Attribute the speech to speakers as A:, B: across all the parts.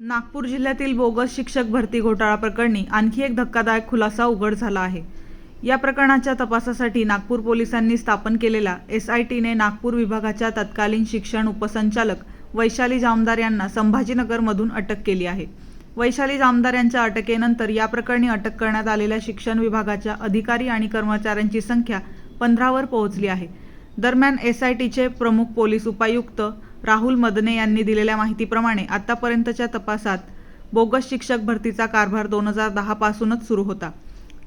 A: नागपूर जिल्ह्यातील बोगस शिक्षक भरती घोटाळा प्रकरणी आणखी एक धक्कादायक खुलासा उघड झाला आहे. या प्रकरणाच्या तपासासाठी नागपूर पोलिसांनी स्थापन केलेल्या एस आय टीने नागपूर विभागाच्या तत्कालीन शिक्षण उपसंचालक वैशाली जामदार यांना संभाजीनगरमधून अटक केली आहे. वैशाली जामदार यांच्या अटकेनंतर या प्रकरणी अटक करण्यात आलेल्या शिक्षण विभागाच्या अधिकारी आणि कर्मचाऱ्यांची संख्या पंधरावर पोहोचली आहे. दरम्यान एस आय टीचे प्रमुख पोलीस उपायुक्त राहुल मदने यांनी दिलेल्या माहितीप्रमाणे आतापर्यंतच्या तपासात बोगस शिक्षक भरतीचा कारभार दोन हजार दहा पासूनच सुरू होता.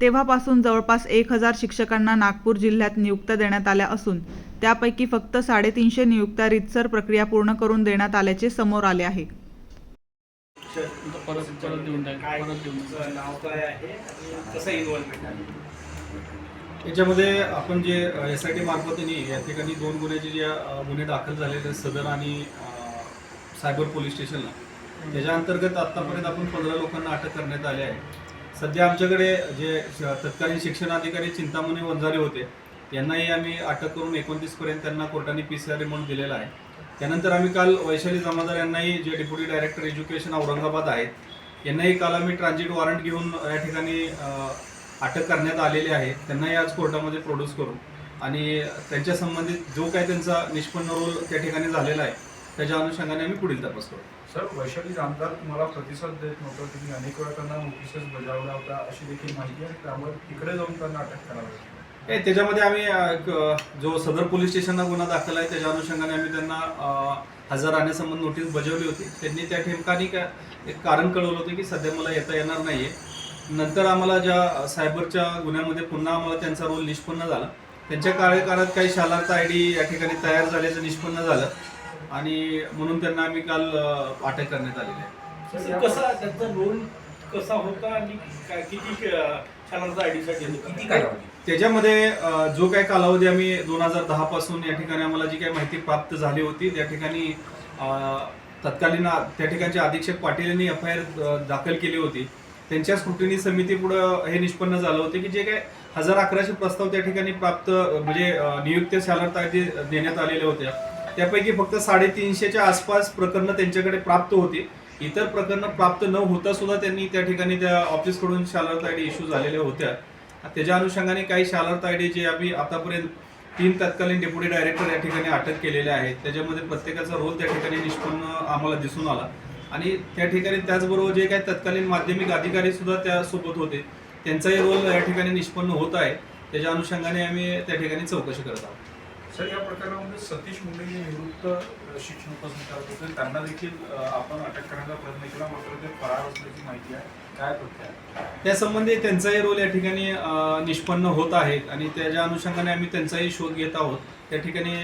A: तेव्हापासून जवळपास एक हजार शिक्षकांना नागपूर जिल्ह्यात नियुक्त्या देण्यात आल्या असून त्यापैकी फक्त साडेतीनशे नियुक्त्या रितसर प्रक्रिया पूर्ण करून देण्यात आल्याचे समोर आले आहे.
B: परत
C: याच्यामध्ये आपण जे एस आय टी मार्फतीने या ठिकाणी दोन गुन्ह्याचे जे गुन्हे दाखल झालेले आहेत सदर आणि सायबर पोलीस स्टेशनला त्याच्या अंतर्गत आत्तापर्यंत आपण पंधरा लोकांना अटक करण्यात आले आहे. सध्या आमच्याकडे जे श- तत्कालीन शिक्षण अधिकारी चिंतामणी वंजारे होते त्यांनाही आम्ही अटक करून एकोणतीसपर्यंत त्यांना कोर्टाने पी सी आर म्हणून दिलेला आहे. त्यानंतर आम्ही काल वैशाली जमादार यांनाही जे डेप्युटी डायरेक्टर एज्युकेशन औरंगाबाद आहेत यांनाही काल आम्ही ट्रान्झिट वॉरंट घेऊन या ठिकाणी अटक करण्यात आलेली आहे. त्यांनाही आज कोर्टामध्ये प्रोड्यूस करू आणि त्यांच्या संबंधित जो काय त्यांचा निष्पन्न रोल त्या ठिकाणी झालेला आहे त्याच्या अनुषंगाने आम्ही पुढील तपास करू.
D: सर वैशाली आमदार तुम्हाला प्रतिसाद देत नव्हतं. तुम्ही अनेक वेळा त्यांना नोटिसेस बजावला होता. अशी देखील माहिती आहे. त्यामुळे तिकडे जाऊन त्यांना अटक करावी
C: हे त्याच्यामध्ये आम्ही जो सदर पोलीस स्टेशनला गुन्हा दाखल आहे त्याच्या अनुषंगाने आम्ही त्यांना हजर राहण्यासंबंध नोटीस बजावली होती. त्यांनी त्या ठिकाणी काय एक कारण कळवलं होतं की सध्या मला येता येणार नाहीये. नंतर आम्हाला ज्या सायबरच्या गुन्ह्यामध्ये पुन्हा आम्हाला त्यांचा रोल निष्पन्न झाला. त्यांच्या कार्यकाळात काही शालार्थ आय डी या ठिकाणी तयार झाल्याचं निष्पन्न झालं आणि म्हणून त्यांना आम्ही काल अटक करण्यात आलेली आहे.
E: कसा त्यांचा रोल कसा होता आणि किती कालावधी
C: त्याच्यामध्ये जो काय कालावधी आम्ही दोन हजार दहा पासून या ठिकाणी आम्हाला जी काही माहिती प्राप्त झाली होती त्या ठिकाणी तत्कालीन त्या ठिकाणचे अधीक्षक पाटील यांनी एफ आय आर दाखल केली होती. त्यांच्या स्क्रुटिनी समितीपुढं हे निष्पन्न झालं होतं की जे काय हजार अकराशे प्रस्ताव त्या ठिकाणी प्राप्त म्हणजे नियुक्त शालार्थ जे देण्यात आलेल्या होत्या. त्यापैकी फक्त साडेतीनशेच्या आसपास प्रकरणं त्यांच्याकडे प्राप्त होती. इतर प्रकरणं प्राप्त न होता सुद्धा त्यांनी त्या ठिकाणी त्या ऑफिसकडून शालरता आय डी इश्यू झालेल्या होत्या. त्याच्या अनुषंगाने काही शालरता आय डी जे आम्ही आतापर्यंत तीन तत्कालीन डेप्युटी डायरेक्टर या ठिकाणी अटक केलेले आहेत. त्याच्यामध्ये प्रत्येकाचा रोल त्या ठिकाणी निष्पन्न आम्हाला दिसून आला. आणि त्या ठिकाणी त्याचबरोबर जे काही तत्कालीन माध्यमिक अधिकारी सुद्धा त्यासोबत होते. त्यांचाही रोल या ठिकाणी निष्पन्न होत आहे. त्याच्या अनुषंगाने आम्ही त्या ठिकाणी चौकशी करत आहोत.
D: सर या प्रकरणामध्ये सतीश मुंडे जे निवृत्त शिक्षण उपसंचालक होते. त्यांना देखील आपण अटक करण्याचा प्रयत्न केला मात्र ते फरार असल्याची माहिती आहे. काय आहे?
C: त्यासंबंधी त्यांचाही रोल या ठिकाणी निष्पन्न होत आहेत आणि त्याच्या अनुषंगाने आम्ही त्यांचाही शोध घेत आहोत. त्या ठिकाणी